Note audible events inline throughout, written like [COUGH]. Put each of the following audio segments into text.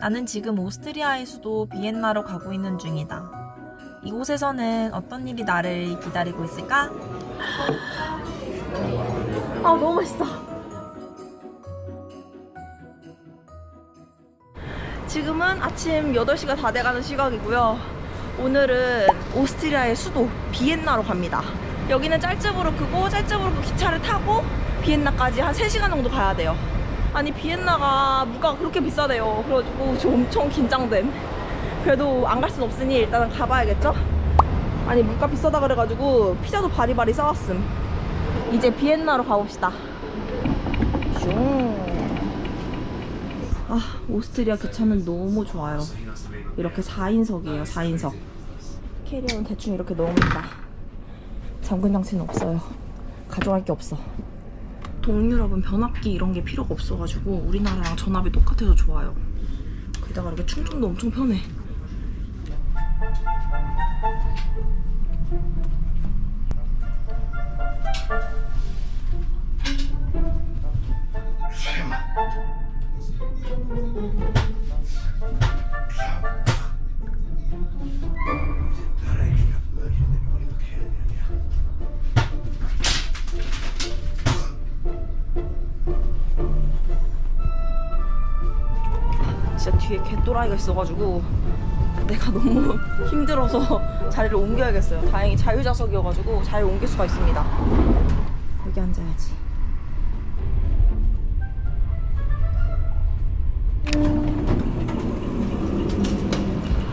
나는 지금 오스트리아의 수도 비엔나로 가고 있는 중이다. 이곳에서는 어떤 일이 나를 기다리고 있을까? 아, 너무 맛있다. 지금은 아침 8시가 다 돼가는 시각이고요. 오늘은 오스트리아의 수도 비엔나로 갑니다. 여기는 짤츠부르크고 짤츠부르크 기차를 타고 비엔나까지 한 3시간 정도 가야 돼요. 아니 비엔나가 물가가 그렇게 비싸대요. 그래가지고 저 엄청 긴장됨. 그래도 안 갈 순 없으니 일단은 가봐야겠죠? 아니 물가 비싸다 그래가지고 피자도 바리바리 싸왔음. 이제 비엔나로 가봅시다. 슝. 아 오스트리아 기차는 너무 좋아요. 이렇게 4인석이에요 4인석. 캐리어는 대충 이렇게 넣습니다. 잠근 장치는 없어요. 가져갈 게 없어. 동유럽은 변압기 이런 게 필요가 없어가지고 우리나라랑 전압이 똑같아서 좋아요. 게다가 이렇게 충전도 엄청 편해. 진짜 뒤에 개또라이가 있어가지고 내가 너무 [LAUGHS] 힘들어서 [LAUGHS] 자리를 옮겨야겠어요. 다행히 자유좌석이어가지고 잘 옮길 수가 있습니다. 여기 앉아야지.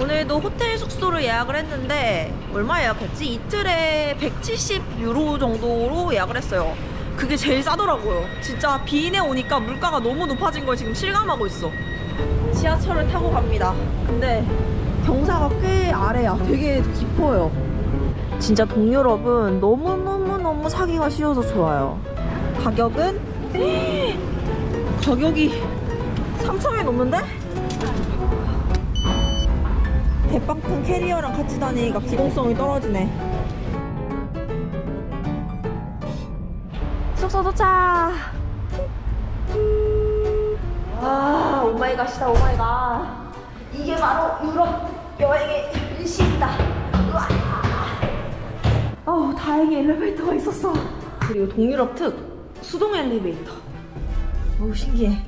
오늘도 호텔 숙소를 예약을 했는데 얼마 예약했지? 이틀에 170유로 정도로 예약을 했어요. 그게 제일 싸더라고요. 진짜 비인에 오니까 물가가 너무 높아진 걸 지금 실감하고 있어. 지하철을 타고 갑니다. 근데 경사가 꽤 아래야. 되게 깊어요. 진짜 동유럽은 너무너무너무 사기가 쉬워서 좋아요. 가격은 [GASPS] 가격이 3천원이 넘는데? 대빵큰 캐리어랑 같이 다니니까 기동성이 떨어지네. 숙소 도착! 아, 오마이갓이다, 오마이갓. 이게 바로 유럽 여행의 일시이다. 어우, 다행히 엘리베이터가 있었어. 그리고 동유럽 특 수동 엘리베이터. 어우, 신기해.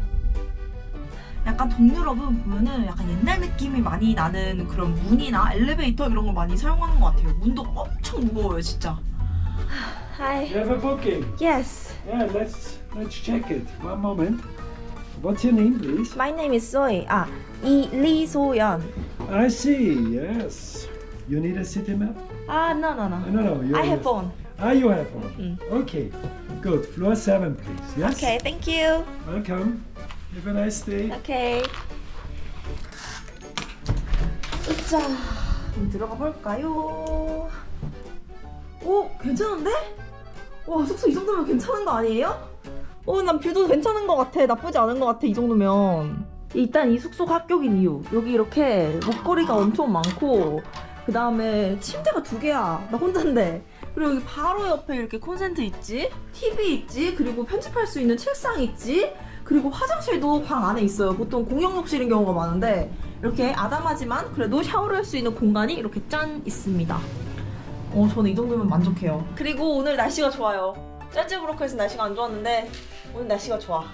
약간 동유럽은 보면은 약간 옛날 느낌이 많이 나는 그런 문이나 엘리베이터 이런 걸 많이 사용하는 것 같아요. 문도 엄청 무거워요, 진짜. Hi. You have a booking. Yes. Yeah, let's let's check it. One moment. What's your name, please? My name is Soy. 아, 이 리소연. I see. Yes. You need a city map? 아, no, no, no. No, no. You I have phone. Ah, you have one. Okay. Good. Floor seven, please. Yes. Okay, thank you. Welcome. Have a nice day. 오케이. 자, 그럼 들어가 볼까요? 오, 괜찮은데? 와, 숙소 이 정도면 괜찮은 거 아니에요? 어, 난 뷰도 괜찮은 것 같아. 나쁘지 않은 것 같아, 이 정도면. 일단 이 숙소가 합격인 이유. 여기 이렇게 먹거리가 엄청 많고, 그 다음에 침대가 두 개야. 나 혼자인데. 그리고 여기 바로 옆에 이렇게 콘센트 있지? TV 있지? 그리고 편집할 수 있는 책상 있지? 그리고 화장실도 방 안에 있어요. 보통 공용욕실인 경우가 많은데 이렇게 아담하지만 그래도 샤워를 할 수 있는 공간이 이렇게 짠 있습니다. 어, 저는 이 정도면 만족해요. 그리고 오늘 날씨가 좋아요. 짤즈브로크에서 날씨가 안 좋았는데 오늘 날씨가 좋아.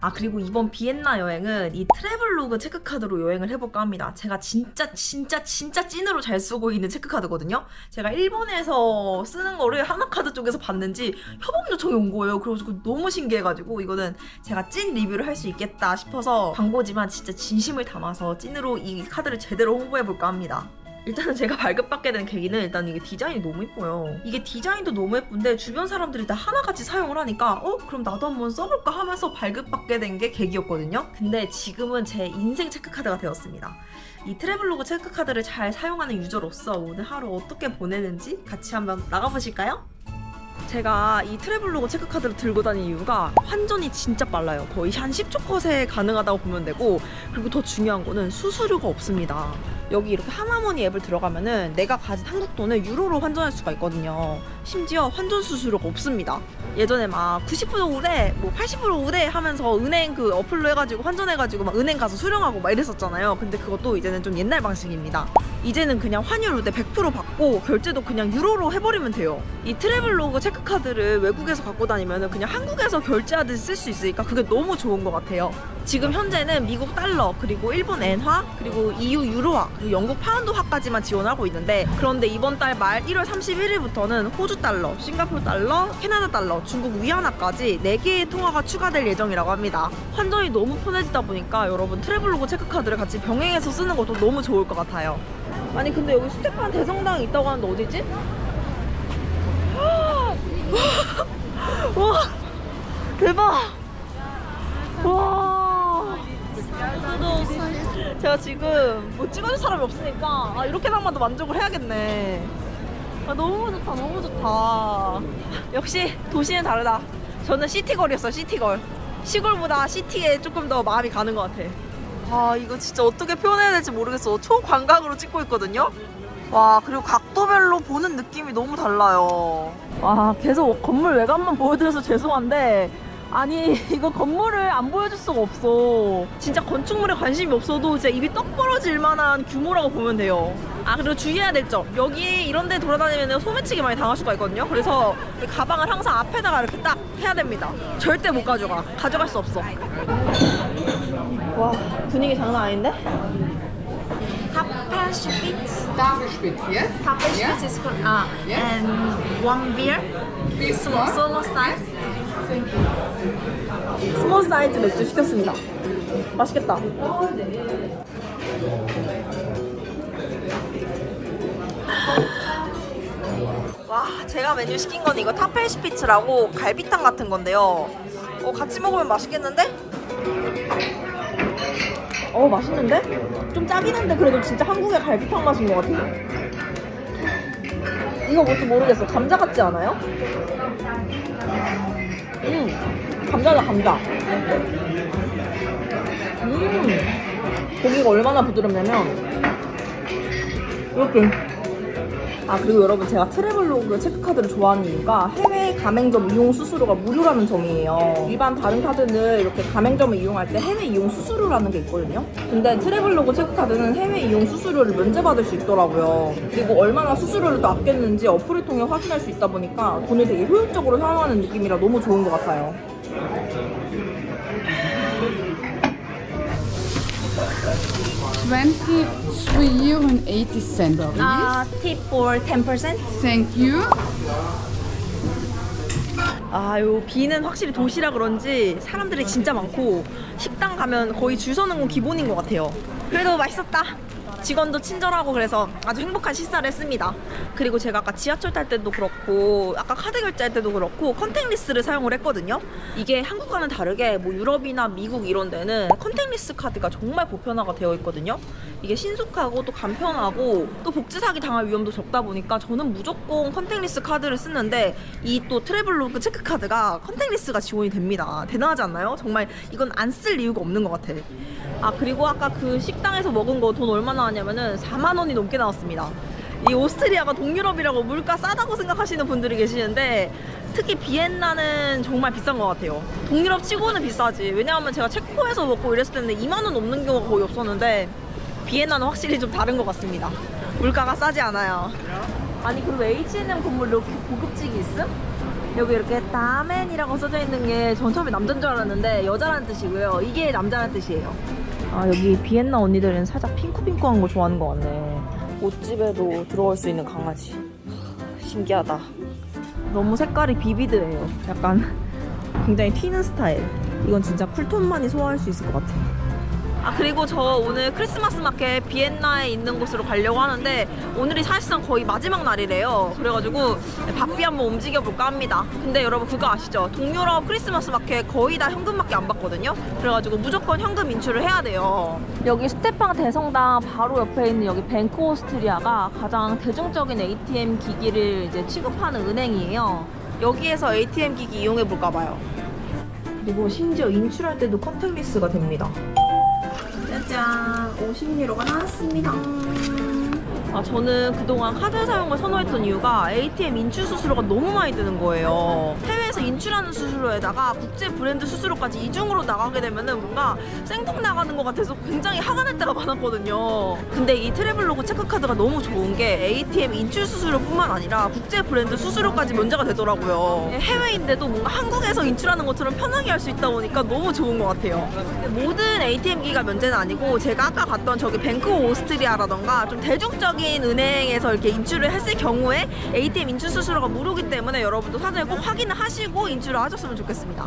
아 그리고 이번 비엔나 여행은 이 트래블로그 체크카드로 여행을 해볼까 합니다. 제가 진짜 진짜 진짜 찐으로 잘 쓰고 있는 체크카드거든요. 제가 일본에서 쓰는 거를 하나카드 쪽에서 봤는지 협업 요청이 온 거예요. 그래가지고 너무 신기해가지고 이거는 제가 찐 리뷰를 할 수 있겠다 싶어서 광고지만 진짜 진심을 담아서 찐으로 이 카드를 제대로 홍보해볼까 합니다. 일단은 제가 발급받게 된 계기는 일단 이게 디자인이 너무 예뻐요. 이게 디자인도 너무 예쁜데 주변 사람들이 다 하나같이 사용을 하니까 어? 그럼 나도 한번 써볼까 하면서 발급받게 된 게 계기였거든요. 근데 지금은 제 인생 체크카드가 되었습니다. 이 트래블로그 체크카드를 잘 사용하는 유저로서 오늘 하루 어떻게 보내는지 같이 한번 나가보실까요? 제가 이 트래블로그 체크카드를 들고 다니는 이유가 환전이 진짜 빨라요. 거의 한 10초 컷에 가능하다고 보면 되고 그리고 더 중요한 거는 수수료가 없습니다. 여기 이렇게 하나머니 앱을 들어가면은 내가 가진 한국 돈을 유로로 환전할 수가 있거든요. 심지어 환전 수수료가 없습니다. 예전에 막 90% 우대, 뭐80% 우대 하면서 은행 그 어플로 해가지고 환전해가지고 막 은행 가서 수령하고 막 이랬었잖아요. 근데 그것도 이제는 좀 옛날 방식입니다. 이제는 그냥 환율 우대 100% 받고 결제도 그냥 유로로 해버리면 돼요. 이 트래블로그 체크카드를 외국에서 갖고 다니면은 그냥 한국에서 결제하듯이 쓸 수 있으니까 그게 너무 좋은 것 같아요. 지금 현재는 미국 달러 그리고 일본 엔화 그리고 EU 유로화 영국 파운드화까지만 지원하고 있는데 그런데 이번 달 말 1월 31일부터는 호주 달러, 싱가포르 달러, 캐나다 달러, 중국 위안화까지 4개의 통화가 추가될 예정이라고 합니다. 환전이 너무 편해지다 보니까 여러분 트래블로그 체크카드를 같이 병행해서 쓰는 것도 너무 좋을 것 같아요. 아니 근데 여기 스테판 대성당이 있다고 하는데 어디지? 와 [LAUGHS] 대박! 와 제가 지금 뭐 찍어줄 사람이 없으니까 아 이렇게나마도 만족을 해야겠네. 아 너무 좋다 너무 좋다. 역시 도시는 다르다. 저는 시티걸이었어요 시티걸. 시골보다 시티에 조금 더 마음이 가는 것 같아. 아 이거 진짜 어떻게 표현해야 될지 모르겠어. 초광각으로 찍고 있거든요? 와 그리고 각도별로 보는 느낌이 너무 달라요. 와 계속 건물 외관만 보여드려서 죄송한데 아니 [LAUGHS] 이거 건물을 안 보여줄 수가 없어. 진짜 건축물에 관심이 없어도 진짜 입이 떡 벌어질 만한 규모라고 보면 돼요. 아 그리고 주의해야 될 점. 여기 이런 데 돌아다니면 소매치기 많이 당할 수가 있거든요. 그래서 이 가방을 항상 앞에다가 이렇게 딱 해야 됩니다. 절대 못 가져가. 가져갈 수 없어. 와 분위기 장난 아닌데? Tafelspitz Tafelspitz, yes? Tafelspitz is called Yes. and one beer. This one. size 스몰 사이즈 맥주 시켰습니다 맛있겠다 와 제가 메뉴 시킨 건 이거 타펠시피츠라고 갈비탕 같은 건데요 어, 같이 먹으면 맛있겠는데? 어 맛있는데? 좀 짜긴 한데 그래도 진짜 한국의 갈비탕 맛인 것 같아요 이거 뭔지 모르겠어 감자 같지 않아요? 음 감자다 감자. 음 고기가 얼마나 부드럽냐면 이렇게 아 그리고 여러분 제가 트래블로그 체크카드를 좋아하는 이유가 해외 가맹점 이용 수수료가 무료라는 점이에요. 일반 다른 카드는 이렇게 가맹점을 이용할 때 해외 이용 수수료라는 게 있거든요. 근데 트래블로그 체크카드는 해외 이용 수수료를 면제받을 수 있더라고요. 그리고 얼마나 수수료를 또 아꼈는지 어플을 통해 확인할 수 있다 보니까 돈을 되게 효율적으로 사용하는 느낌이라 너무 좋은 것 같아요 23 euro and 80 cent, please. 아, tip for 10%? Thank you. 아, 요 비는 확실히 도시라 그런지 사람들이 진짜 많고 식당 가면 거의 줄 서는 건 기본인 것 같아요. 그래도 맛있었다. 직원도 친절하고 그래서 아주 행복한 식사를 했습니다. 그리고 제가 아까 지하철 탈 때도 그렇고 아까 카드 결제할 때도 그렇고 컨택리스를 사용을 했거든요. 이게 한국과는 다르게 뭐 유럽이나 미국 이런 데는 컨택리스 카드가 정말 보편화가 되어 있거든요. 이게 신속하고 또 간편하고 또 복지 사기 당할 위험도 적다 보니까 저는 무조건 컨택리스 카드를 쓰는데 이 또 트래블로그 체크 카드가 컨택리스가 지원이 됩니다. 대단하지 않나요? 정말 이건 안 쓸 이유가 없는 것 같아. 아 그리고 아까 그 식당에서 먹은 거 돈 얼마 나 왔냐면은 4만 원이 넘게 나왔습니다. 이 오스트리아가 동유럽이라고 물가 싸다고 생각하시는 분들이 계시는데 특히 비엔나는 정말 비싼 것 같아요. 동유럽 치고는 비싸지. 왜냐하면 제가 체코에서 먹고 이랬을 때는 2만 원 넘는 경우가 거의 없었는데 비엔나는 확실히 좀 다른 것 같습니다. 물가가 싸지 않아요. 아니 그리고 H&M 건물 이렇게 고급지게 있음? 여기 이렇게 다맨이라고 써져 있는 게 전 처음에 남자인 줄 알았는데 여자라는 뜻이고요. 이게 남자라는 뜻이에요. 아 여기 비엔나 언니들은 살짝 핑크핑크한 거 좋아하는 것 같네. 옷집에도 들어올 수 있는 강아지. 하, 신기하다. 너무 색깔이 비비드해요. 약간 [LAUGHS] 굉장히 튀는 스타일. 이건 진짜 쿨톤만이 소화할 수 있을 것 같아. 아 그리고 저 오늘 크리스마스 마켓 비엔나에 있는 곳으로 가려고 하는데 오늘이 사실상 거의 마지막 날이래요. 그래가지고 바삐 한번 움직여 볼까 합니다. 근데 여러분 그거 아시죠? 동유럽 크리스마스 마켓 거의 다 현금밖에 안 받거든요. 그래가지고 무조건 현금 인출을 해야 돼요. 여기 스테팡 대성당 바로 옆에 있는 여기 뱅크 오스트리아가 가장 대중적인 ATM 기기를 이제 취급하는 은행이에요. 여기에서 ATM 기기 이용해 볼까 봐요. 그리고 심지어 인출할 때도 컨택리스가 됩니다 짠 50유로가 나왔습니다. 아 저는 그동안 카드 사용을 선호했던 이유가 ATM 인출 수수료가 너무 많이 드는 거예요. 해외 에서 인출하는 수수료에다가 국제 브랜드 수수료까지 이중으로 나가게 되면은 뭔가 생뚱 나가는 것 같아서 굉장히 화가 날 때가 많았거든요. 근데 이 트래블로그 체크카드가 너무 좋은 게 ATM 인출 수수료뿐만 아니라 국제 브랜드 수수료까지 면제가 되더라고요. 해외인데도 뭔가 한국에서 인출하는 것처럼 편하게 할 수 있다 보니까 너무 좋은 것 같아요. 모든 ATM기가 면제는 아니고 제가 아까 갔던 저기 뱅크 오스트리아라던가 좀 대중적인 은행에서 이렇게 인출을 했을 경우에 ATM 인출 수수료가 무료기 때문에 여러분도 사전에 꼭 확인을 하시고 인출을 하셨으면 좋겠습니다.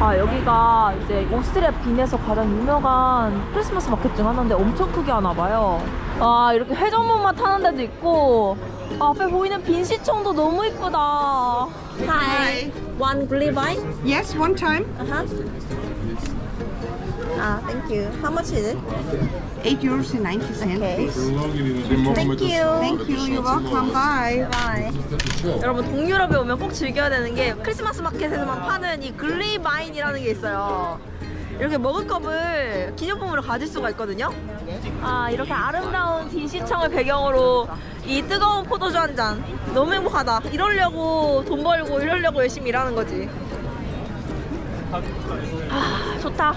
아 여기가 이제 오스트리아 빈에서 가장 유명한 크리스마스 마켓 중 하나인데 엄청 크게 하나 봐요. 아 이렇게 회전목마 타는 데도 있고 아, 앞에 보이는 빈 시청도 너무 이쁘다. Hi. One glühwein. Yes, one time. Uh-huh. Ah, thank you. How much is it? 8 euros and 90 cents. Okay. Thank you. Thank you. You're welcome. Bye. 바이. 여러분 동유럽에 오면 꼭 즐겨야 되는 게 크리스마스 마켓에서만 파는 이 글리바인이라는 게 있어요. 이렇게 머그컵을 기념품으로 가질 수가 있거든요. 아 이렇게 아름다운 빈 시청을 배경으로 이 뜨거운 포도주 한 잔 너무 행복하다. 이러려고 돈 벌고 이러려고 열심히 일하는 거지. 아 좋다.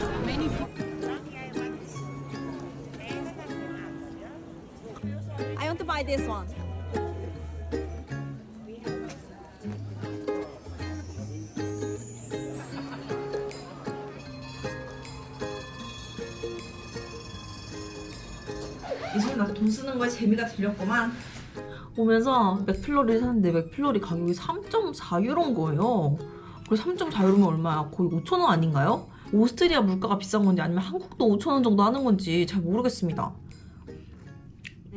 Buy this one. 이제 나도 돈 쓰는 거에 재미가 들렸구만. 오면서 맥필러리를 샀는데 맥필러리 가격이 3.4유로인 거예요. 그래서 3.4유로면 얼마야? 거의 5천 원 아닌가요? 오스트리아 물가가 비싼 건지 아니면 한국도 5천 원 정도 하는 건지 잘 모르겠습니다.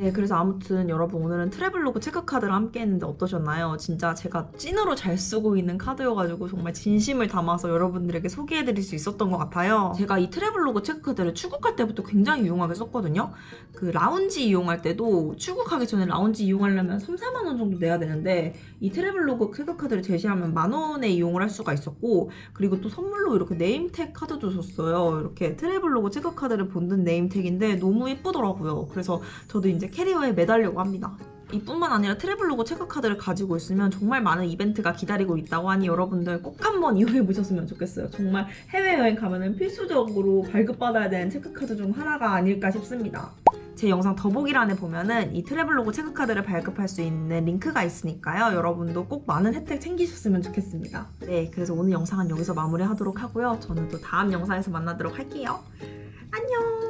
네, 그래서 아무튼 여러분 오늘은 트래블로그 체크카드를 함께 했는데 어떠셨나요? 진짜 제가 찐으로 잘 쓰고 있는 카드여가지고 정말 진심을 담아서 여러분들에게 소개해드릴 수 있었던 것 같아요. 제가 이 트래블로그 체크카드를 출국할 때부터 굉장히 유용하게 썼거든요. 그 라운지 이용할 때도 출국하기 전에 라운지 이용하려면 3, 4만 원 정도 내야 되는데 이 트래블로그 체크카드를 제시하면 만 원에 이용을 할 수가 있었고 그리고 또 선물로 이렇게 네임택 카드도 줬어요. 이렇게 트래블로그 체크카드를 본든 네임택인데 너무 예쁘더라고요. 그래서 저도 이제 캐리어에 매달려고 합니다. 이뿐만 아니라 트래블로그 체크카드를 가지고 있으면 정말 많은 이벤트가 기다리고 있다고 하니 여러분들 꼭 한번 이용해 보셨으면 좋겠어요. 정말 해외여행 가면은 필수적으로 발급받아야 되는 체크카드 중 하나가 아닐까 싶습니다. 제 영상 더보기란에 보면은 이 트래블로그 체크카드를 발급할 수 있는 링크가 있으니까요. 여러분도 꼭 많은 혜택 챙기셨으면 좋겠습니다. 네, 그래서 오늘 영상은 여기서 마무리하도록 하고요. 저는 또 다음 영상에서 만나도록 할게요. 안녕!